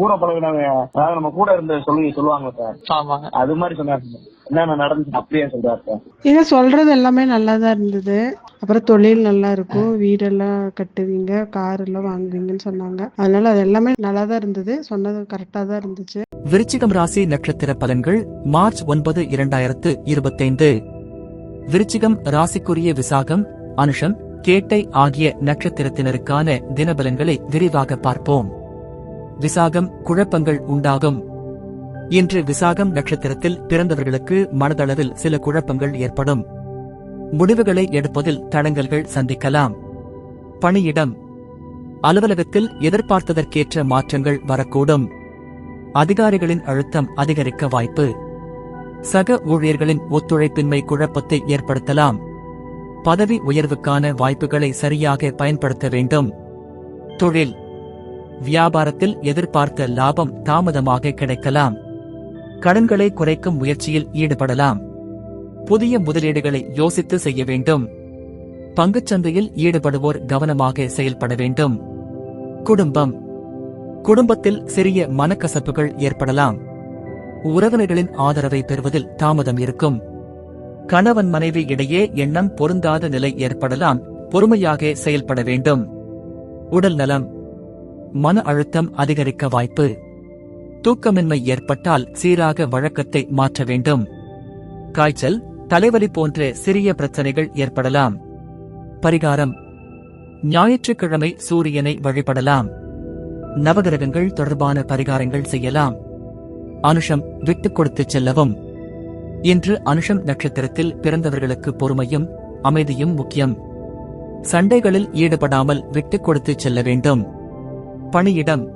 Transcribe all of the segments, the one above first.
கூட பழகினவங்க அதாவது நம்ம கூட இருந்த சொல்லி சொல்லுவாங்க சார். அது மாதிரி சொன்னாரு சார். என்னென்ன நடந்துச்சு அப்படியே சொல்றாரு சார். நீங்க சொல்றது எல்லாமே நல்லா தான் இருந்தது. அப்புறம் தொழில் நல்லா இருக்கும். வீடெல்லாம் கட்டுவீங்க கார் எல்லாம் வாங்குவீங்கன்னு சொன்னாங்க. அதனால அது எல்லாமே நல்லா தான் இருந்தது. சொன்னது கரெக்டா தான் இருந்துச்சு. விருச்சிகம் ராசி நட்சத்திர பலன்கள் மார்ச் ஒன்பது இரண்டாயிரத்து இருபத்தைந்து. விருச்சிகம் ராசிக்குரிய விசாகம் அனுஷம் கேட்டை ஆகிய நட்சத்திரத்தினருக்கான தினபலன்களை விரிவாக பார்ப்போம். விசாகம் குழப்பங்கள் உண்டாகும். இன்று விசாகம் நட்சத்திரத்தில் பிறந்தவர்களுக்கு மனதளவில் சில குழப்பங்கள் ஏற்படும். முடிவுகளை எடுப்பதில் தடங்கல்கள் சந்திக்கலாம். பணியிடம். அலுவலகத்தில் எதிர்பார்த்ததற்கேற்ற மாற்றங்கள் வரக்கூடும். அதிகாரிகளின் அழுத்தம் அதிகரிக்க வாய்ப்பு. சக ஊழியர்களின் ஒத்துழைப்பின்மை குழப்பத்தை ஏற்படுத்தலாம். பதவி உயர்வுக்கான வாய்ப்புகளை சரியாக பயன்படுத்த வேண்டும். தொழில். வியாபாரத்தில் எதிர்பார்த்த லாபம் தாமதமாக கிடைக்கலாம். கடன்களை குறைக்கும் முயற்சியில் ஈடுபடலாம். புதிய முதலீடுகளை யோசித்து செய்ய வேண்டும். பங்குச்சந்தையில் ஈடுபடுவோர் கவனமாக செயல்பட வேண்டும். குடும்பம். குடும்பத்தில் சிறிய மனக்கசப்புகள் ஏற்படலாம். உறவினர்களின் ஆதரவை பெறுவதில் தாமதம் இருக்கும். கணவன் மனைவி இடையே எண்ணம் பொருந்தாத நிலை ஏற்படலாம். பொறுமையாக செயல்பட வேண்டும். உடல் நலம். மன அழுத்தம் அதிகரிக்க வாய்ப்பு. தூக்கமின்மை ஏற்பட்டால் சீராக வழக்கத்தை மாற்ற வேண்டும். காய்ச்சல் தலைவலி போன்ற சிறிய பிரச்சனைகள் ஏற்படலாம். பரிகாரம். ஞாயிற்றுக்கிழமை சூரியனை வழிபடலாம். நவகிரகங்கள் தொடர்பான பரிகாரங்கள் செய்யலாம். அனுஷம் விட்டுக் கொடுத்து செல்லவும். இன்று அனுஷம் நட்சத்திரத்தில் பிறந்தவர்களுக்கு பொறுமையும் அமைதியும் முக்கியம். சண்டைகளில் ஈடுபடாமல் விட்டுக் கொடுத்துச் செல்ல வேண்டும். பணியிடம்.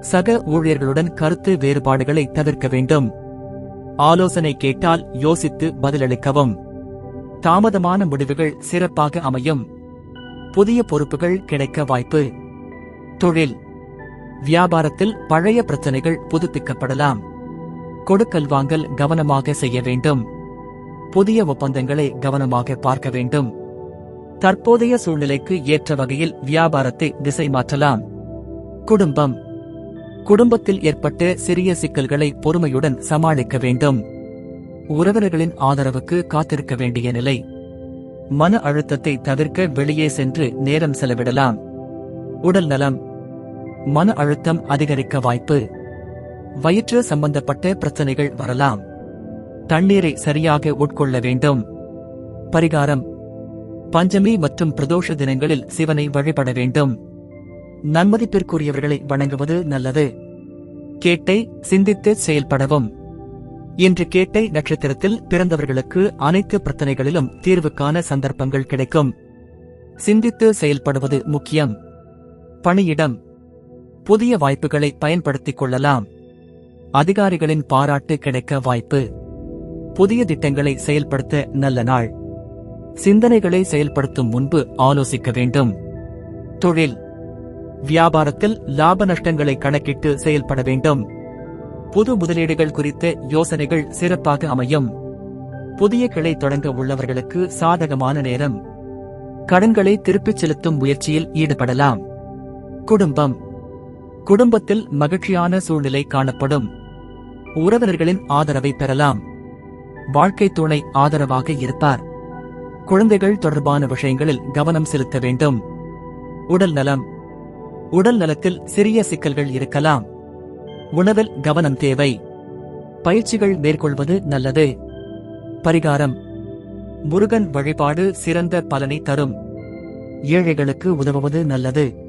சக ஊழியர்களுடன் கருத்து வேறுபாடுகளை தவிர்க்க வேண்டும். ஆலோசனை கேட்டால் யோசித்து பதிலளிக்கவும். தாமதமான முடிவுகள் சிறப்பாக அமையும். புதிய பொறுப்புகள் கிடைக்க வாய்ப்பு. தொழில். வியாபாரத்தில் பழைய பிரச்சனைகள் புதுப்பிக்கப்படலாம். கொடுக்கல் வாங்கல் கவனமாக செய்ய வேண்டும். புதிய ஒப்பந்தங்களை கவனமாக பார்க்க வேண்டும். தற்போதைய சூழ்நிலைக்கு ஏற்ற வகையில் வியாபாரத்தை திசை மாற்றலாம். குடும்பம். குடும்பத்தில் ஏற்பட்ட சிறிய சிக்கல்களை பொறுமையுடன் சமாளிக்க வேண்டும். உறவினர்களின் ஆதரவுக்கு காத்திருக்க வேண்டிய நிலை. மன அழுத்தத்தை தவிர்க்க வெளியே சென்று நேரம் செலவிடலாம். உடல் நலம். மன அழுத்தம் அதிகரிக்க வாய்ப்பு. வயிற்று சம்பந்தப்பட்ட பிரச்சனைகள் வரலாம். தண்ணீரை சரியாக உட்கொள்ள வேண்டும். பரிகாரம். பஞ்சமி மற்றும் பிரதோஷ தினங்களில் சிவனை வழிபட வேண்டும். நன்மதிப்பிற்குரியவர்களை வணங்குவது நல்லது. கேட்டை சிந்தித்து செயல்படவும். இன்று கேட்டை நட்சத்திரத்தில் பிறந்தவர்களுக்கு அனைத்து பிரச்சனைகளிலும் தீர்வுக்கான சந்தர்ப்பங்கள் கிடைக்கும். சிந்தித்து செயல்படுவது முக்கியம். பணியிடம். புதிய வாய்ப்புகளை பயன்படுத்திக் கொள்ளலாம். அதிகாரிகளின் பாராட்டு கிடைக்க வாய்ப்பு. புதிய திட்டங்களை செயல்படுத்த நல்ல நாள். சிந்தனைகளை செயல்படுத்தும் முன்பு ஆலோசிக்க வேண்டும். தொழில். வியாபாரத்தில் லாப நஷ்டங்களை கணக்கிட்டு செயல்பட வேண்டும். புது முதலீடுகள் குறித்த யோசனைகள் சிறப்பாக அமையும். புதிய கிளை தொடங்க உள்ளவர்களுக்கு சாதகமான நேரம். கடன்களை திருப்பிச் செலுத்தும் முயற்சியில் ஈடுபடலாம். குடும்பம். குடும்பத்தில் மகிழ்ச்சியான சூழ்நிலை காணப்படும். உறவினர்களின் ஆதரவை பெறலாம். வாழ்க்கை துணை ஆதரவாக இருப்பார். குழந்தைகள் தொடர்பான விஷயங்களில் கவனம் செலுத்த வேண்டும். உடல் நலம். உடல் நலத்தில் சிறிய சிக்கல்கள் இருக்கலாம். உணவில் கவனம் தேவை. பயிற்சிகள் மேற்கொள்வது நல்லது. பரிகாரம். முருகன் வழிபாடு சிறந்த பலனை தரும். ஏழைகளுக்கு உதவுவது நல்லது.